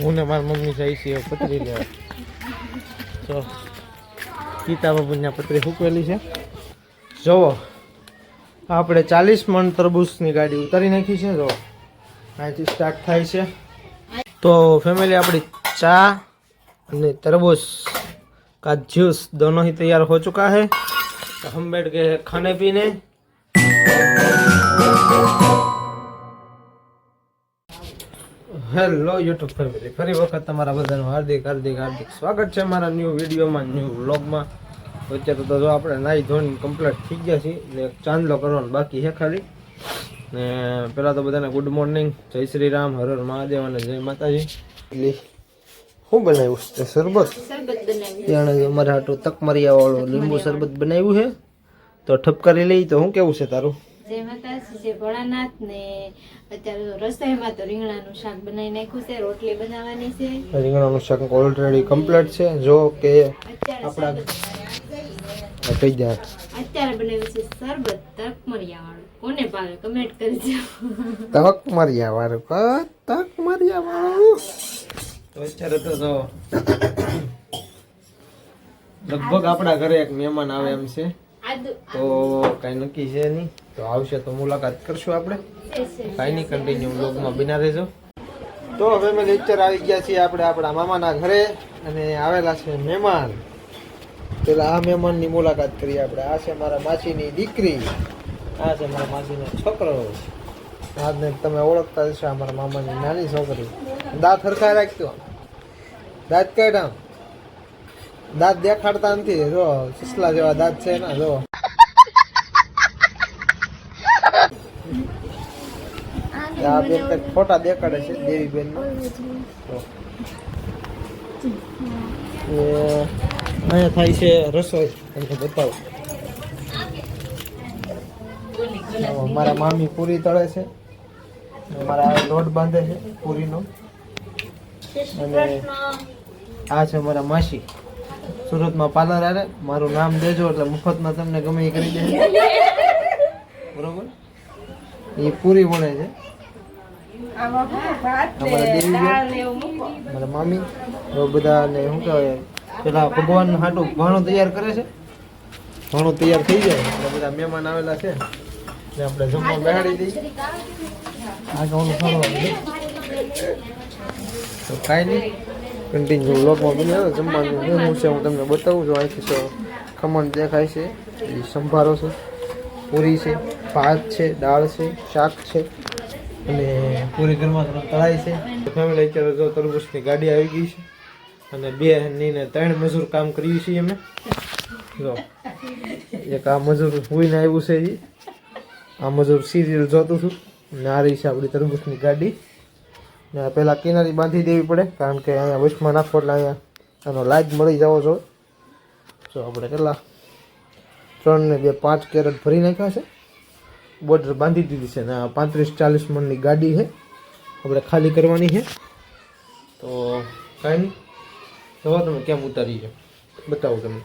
હું ને મારી મમ્મી જાય છે પતરી લેવા તો ગીતા બાબુની પતરી સૂકવેલી છે જુઓ આપણે ચાલીસ મણ તરબૂચની ગાડી ઉતારી નાખી છે જો અહીંથી સ્ટાર્ટ થાય છે તો ફેમિલી આપણી ચા અને तरबूज का जूस दोनों ही तैयार हो चुका है तो हम बैठ गए हैं खाने पीने હેલો યુટ્યુબ ફેમિલી ફરી વખત તમારા બધાનું હાર્દિક હાર્દિક હાર્દિક સ્વાગત છે મારા ન્યૂ વિડીયોમાં ન્યૂ વ્લોગમાં અત્યારે તો જો આપણે નાઈ ધોઈને કમ્પ્લીટ થઈ ગયા છીએ ને ચાંદલો કરવાનો બાકી છે ખાલી. ને પહેલાં તો બધાને ગુડ મોર્નિંગ જય શ્રી રામ હર હર મહાદેવ અને જય માતાજી. શું બનાવ્યું છે? શરબત? ત્યાં અમારે હાટું તકમરિયા વાળું લીંબુ શરબત બનાવ્યું છે. તો ઠપકારી લઈ તો શું કેવું છે તારું? જય માતાજી જય ભોળાનાથ ને અત્યારે તો રસોઈમાં તો રીંગણાનું શાક બનાવી નાખ્યું છે રોટલી બનાવવાની છે. રીંગણાનું શાક ઓલરેડી કમ્પ્લીટ છે જો કે અત્યારે આપણા કઈ જાય અત્યારે બનાવ્યું છે શરબત તકમરિયા વાળું કોને ભાવે? કમેન્ટ કરજો. તક મરિયા વાળું તક મરિયા વાળું તો અત્યારે તો જો લગભગ આપણા ઘરે એક મહેમાન આવે એમ છે. તો કાંઈ નક્કી છે નહીં. તો આવશે તો મુલાકાત કરશું આપણે. કાંઈ નહીં કન્ટિન્યુ બ્લોગમાં બિના રહેજો. તો હવે અમે લેક્ચર આવી ગયા છીએ આપણે આપણા મામાના ઘરે અને આવેલા છે મહેમાન. પેલા આ મહેમાનની મુલાકાત કરીએ આપણે. આ છે મારા માસીની દીકરી. આ છે મારા માસીનો છોકરો. આજને તમે ઓળખતા હશો અમારા મારા મામાની નાની છોકરી. દાંત હરખા રાખજો. દાંત કાઢ. આમ દાંત દેખાડતા નથી. જો, સસલા જેવા દાંત છે ને જો. આ બેન કંઈક ફોટા દેખાડે છે દેવી બેન અહીંયા થાય છે રસોઈ. તમને બતાવું. મારા મામી પૂરી તળે છે. મારા લોટ બાંધે છે પૂરીનો. અને આ છે મારા માસી. સુરતમાં પાર્લર આરે મારું નામ દેજો એટલે મફતમાં તમને ગમે એ કરી દે. બરોબર? એ પૂરી વણે છે. અમારા દેવી મારા મામી એવા બધા ને શું કહેવાય પેલા ભગવાન હાટું ભાણું તૈયાર કરે છે. ભાણું તૈયાર થઈ જાય. એટલે બધા મહેમાન આવેલા છે. એટલે આપણે જમવા બેહાડી દઈએ. આ ખાવાનું છે. તો કાંઈ નહીં કન્ટિન્યુ બ્લોગમાં બની આવે જમવાનું હું છે, હું તમને બતાવું છું. અહીંથી ખમણ દેખાય છે સંભારો છે, પૂરી છે, ભાત છે, દાળ છે, શાક છે, અને પૂરી ઘરમાં તળાય છે. ફેમિલી અત્યારે જો તરબૂચની ગાડી આવી ગઈ છે, અને બે ની ત્રણ મજૂર કામ કરીએ છીએ અમે. જો, એક આ મજૂર હોઈને આવ્યું છે આ મજૂર સિરિયલ જોતું છું. અને આ રહી છે આપણી તરબૂચની ગાડી. ને પહેલાં કિનારી બાંધી દેવી પડે, કારણ કે અહીંયા વચમાં નાખો એટલે અહીંયા આનો લાજ મળી જવો છો. જો આપણે કેટલા ત્રણ ને બે પાંચ કેરેટ ભરી નાખ્યા છે. બોર્ડર બાંધી દીધી છે ને આ પાંત્રીસ ચાલીસ મણની ગાડી છે. આપણે ખાલી કરવાની છે. તો કાંઈ નહીં. જવા તમે કેમ ઉતારી છે? બતાવો તમે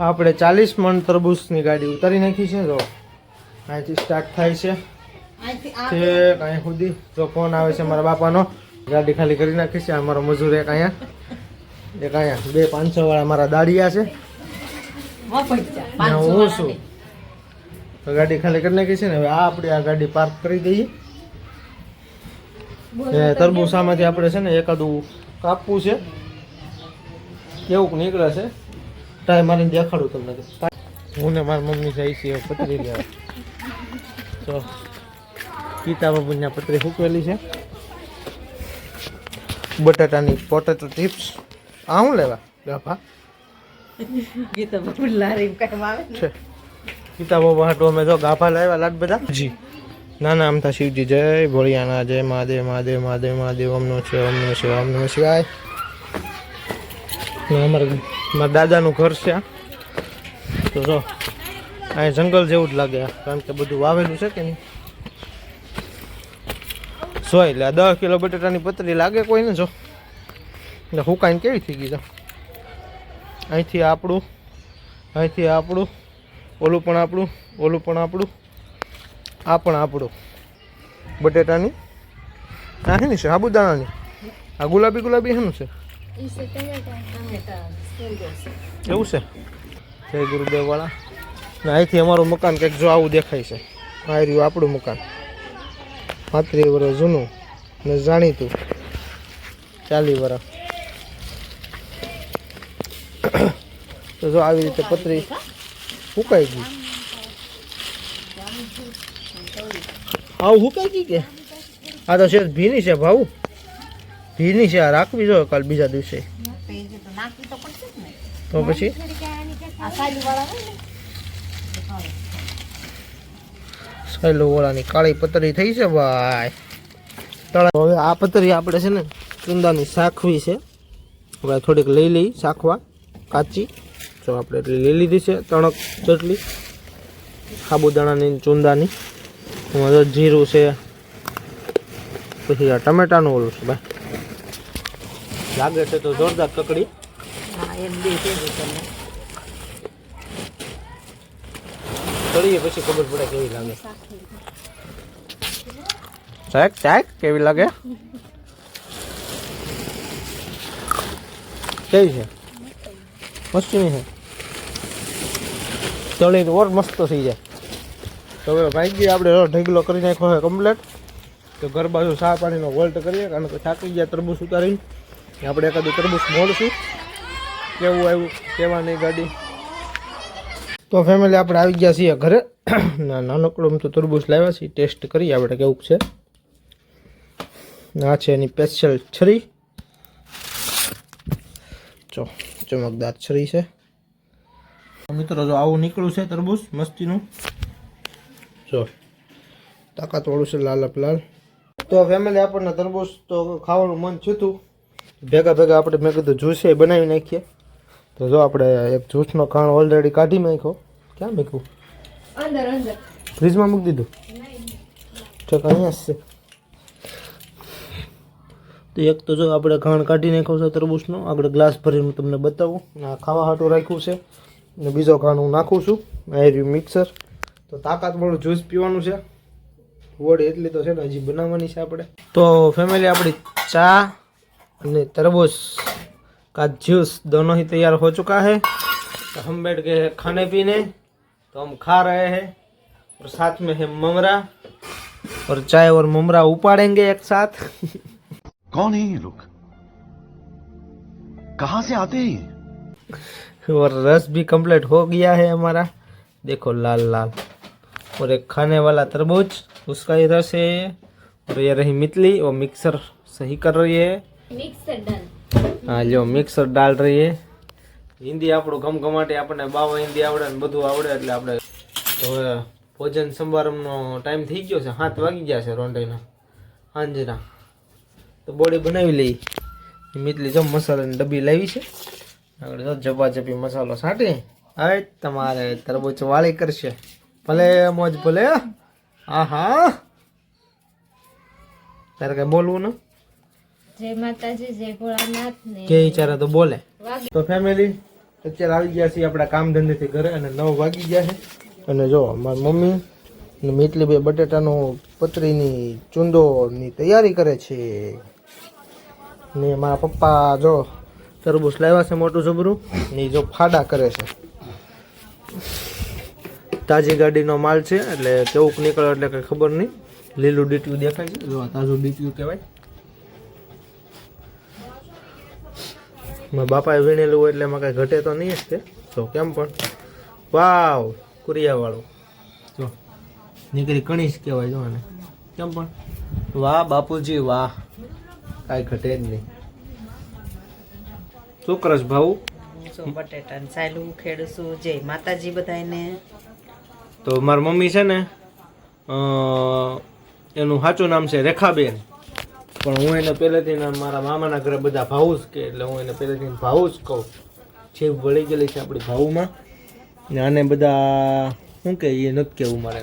આપણે ચાલીસ મણ તરબૂચની ગાડી ઉતારી નાખી છે. જો અહીંથી સ્ટાર્ટ થાય છે. આ અહીં સુધી. જો ફોન આવે છે મારા બાપાનો. ગાડી ખાલી કરી નાખી છે. અમારો મજૂર એક અહીંયા. એક અહીંયા. બે પાંચસો વાળા મારા દાડિયા છે. હું શું છું. તો ગાડી ખાલી કરી નાખી છે ને હવે આ આપણે આ ગાડી પાર્ક કરી દઈએ. એ તરબૂચ આમાંથી આપણે છે ને એકાદું કાપવું છે. કેવું નીકળે છે. ટ્રાય મારીને દેખાડું તમને હું ને મારી મમ્મી જાય છે પતરી લેવા. તો ગીતા બાબુની આ પતરી સૂકવેલી છે. બટાટાની પોટેટો ચિપ્સ આ હું લેવા? ગાભા ગીતા બાપુ લારી આવે છે. ગીતા બાબા હાટુ અમે જો ગાભા લાવ્યા લાડ બધા? જી. ના ના શિવજી જય ભોળિયાના જય મહાદેવ મહાદેવ મહાદેવ મહાદેવ અમનો છે અમનો શિવાય અમનો શિવાય. અમારા મારા દાદાનું ઘર છે. તો જો અહીં જંગલ જેવું જ લાગે કારણ કે બધું વાવેલું છે કે નહીં? સોય એટલે દસ કિલો બટેટાની પતરી લાગે કોઈને જો? એટલે હુકાઈને કેવી થઈ ગઈ છે? અહીંથી આપણું અહીંથી આપણું, ઓલું પણ આપણું, ઓલું પણ આપણું, આ પણ આપણું. બટેટાની, આ છે ને, સાબુદાણાની? આ ગુલાબી ગુલાબી સુંદર છે? એવું છે? જય ગુરુદેવ વાળા અહીંથી અમારું મકાન કંઈક જો આવું દેખાય છે. આ રહ્યું આપણું મકાન. પાંત્રીસ વર્ષ જૂનું ને જાણીતું. ચાલી વર્ષ. તો જો આવી રીતે પતરી ફૂંકાઈ ગઈ. આવું ફૂંકાઈ ગઈ કે? આ તો છે ભીની છે ભાવ ભીની છે આ રાખવી જોઈએ કાલ બીજા દિવસે. તો પછી? સહેલો વાળાની કાળી પતરી થઈ છે ભાઈ. હવે આ પતરી આપણે છે ને ચુંદાની શાખવી છે. હવે થોડીક લઈ લઈ શાખવા કાચી. જો આપણે એટલી લઈ લીધી છે તણક જેટલી. સાબુદાણાની ચુંદાની. જીરું છે પછી આ ટમેટાનું ઓલું છે ભાઈ. લાગે છે તો જોરદાર કકડી. હા એમ બે તમને. તળીએ પછી ખબર પડે કેવી લાગે. સાહેબ સાહેબ કેવી લાગે? કેવી છે? મસ્તી છે. તળી ઓર મસ્ત થઈ જાય. તો હવે ભાઈ આપણે ઢગલો કરી નાખ્યો છે કમ્પ્લેટ તો ઘર બાજુ ચા પાણીનો વોલ્ટ કરીએ કારણ કે થાકી ગયા તરબૂચ ઉતારીને. આપણે એકાદું તરબૂચ મોડશું? કેવું આવ્યું? કેવા નહીં ગાડી? તો ફેમિલી આપણે આવી ગયા છીએ ઘરે. ના, નાનકડું તો તરબૂચ લાવ્યા છીએ. ટેસ્ટ કરીએ આપણે કેવું છે. આ છે એની સ્પેશિયલ છરી. જો, ચમકદાર છરી છે. મિત્રો, જો આવું નીકળ્યું છે તરબૂચ મસ્તીનું. જો, તાકાતવાળું છે લાલક લાલ તો ફેમિલી આપણને તરબૂચ તો ખાવાનું મન થયું ભેગા ભેગા આપણે મેં કીધું જ્યુસે બનાવી નાખીએ. તો જો આપણે એક જ્યુસનો ખાણ ઓલરેડી કાઢી નાખ્યો. ક્યાં મૂક્યું? અંદર અંદર. ફ્રીજમાં મૂકી દીધું? ઠીક અહીંયા છે. તો એક તો જો આપણે ખાણ કાઢી નાખ્યો છે તરબૂચનો આગળ ગ્લાસ ભરીને હું તમને બતાવું. આ ખાવા હાટું રાખ્યું છે. ને બીજો ખાણ હું નાખું છું. આ રહ્યું મિક્સર તો તાકાતવાળું જ્યુસ પીવાનું છે. વડ એટલી તો છે ને હજી બનાવવાની છે આપણે. તો ફેમિલી આપણી ચા અને तरबूज का जूस दोनों ही तैयार हो चुका है तो हम बैठ गए हैं खाने पीने तो हम खा रहे हैं और साथ में है ममरा और चाय और ममरा उपाड़ेंगे एक साथ कौन है ये लोग? कहाँ से आते हैं और रस भी कंप्लीट हो गया है हमारा देखो लाल लाल और एक खाने वाला तरबूज उसका ही रस है और ये रही मितली वो मिक्सर सही कर रही है હા જો મિક્સર દાળ રહી હે હિન્દી આપણું ગમગમાટી આપણને બાવા હિન્દી આવડે ને બધું આવડે એટલે આપણે તો ભોજન સંભારમનો ટાઈમ થઈ ગયો છે. હાથ વાગી ગયા છે રોંડાઈના સાંજના તો બોડી બનાવી લઈ. મીટલી જો મસાલાની ડબ્બી લાવી છે. આગળ જો જપાજપી મસાલો છાંટી. હવે તમારે તરબૂચ વાળી કરશે. ભલે મોજ ભલે આહા. તારે કઈ બોલવું ને? જય માતાજી જય ભોળાનાથ ને કે વિચારે તો બોલે. તો ફેમિલી અત્યારે આવી ગયા છીએ આપણા કામ ધંધેથી ઘરે અને નવ વાગી ગયા છે. અને જો મારી મમ્મી અને મીટલીભાઈ બટેટાનો પતરીની ચૂંદોની તૈયારી કરે છે. ને મારા પપ્પા જો તરબૂચ લાવ્યા છે મોટું જબરું ને જો ફાડા કરે છે. તાજી ગાડીનો માલ છે એટલે કેવું નીકળે એટલે કંઈ ખબર નહીં. લીલું ડીટ્યું દેખાય છે. જો તાજું ડીટ્યું કહેવાય. મારા બાપાએ વીણેલું હોય એટલે એમાં કાંઈ ઘટે તો નહીં જ તે. તો કેમ પણ? વાવ કુરિયાવાળું. જો નીકળી કણીશ કહેવાય જો આને. કેમ પણ? વાહ બાપુજી વાહ. કાંઈ ઘટે જ નહીં. શું કરશ જો બટેટા સાયલું ખેડું છું જય માતાજી બધાને તો મારી મમ્મી છે ને એનું સાચું નામ છે રેખાબેન. પણ હું એને પહેલેથી મારા મામાના ઘરે બધા ભાવું જ કે, એટલે હું એને પહેલેથી ભાવું જ કહું. છે વળી ગયેલી છે આપણી ભાવુમાં ને આને બધા, શું કે એ નથી કેવું મારે.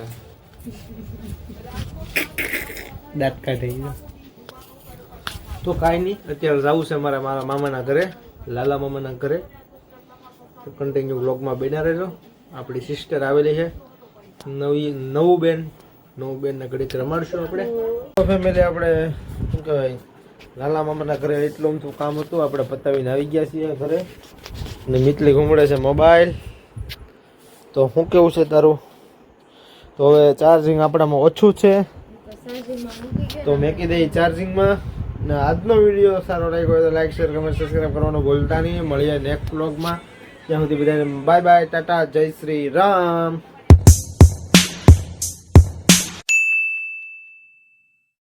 દાંત કાઢી તો કાંઈ નહીં, અત્યારે જવું છે મારા મારા મામાના ઘરે, લાલા મામાના ઘરે. તો કન્ટિન્યુ બ્લોગમાં બેના રહેજો. આપણી સિસ્ટર આવેલી છે. નવી, નવું બેન, નવું બેનના ઘડીક રમાડશું આપણે. ફેમિલી આપણે કહેવાય લાલા મામાના ઘરે એટલું અમથું કામ હતું, આપણે પતાવીને આવી ગયા છીએ ઘરે. ને મિતલી ઘૂમડે છે મોબાઈલ. તો શું કેવું છે તારું? તો હવે ચાર્જિંગ આપણામાં ઓછું છે. તો મેકી દઈ ચાર્જિંગમાં ને આજનો વીડિયો સારો લાગ્યો હોય તો લાઈક શેર કમેન્ટ સબસ્ક્રાઈબ કરવાનું ભૂલતા નહીં. મળીએ નેક્સ્ટ બ્લોગમાં ત્યાં સુધી બધાને બાય બાય ટાટા, જય શ્રી રામ.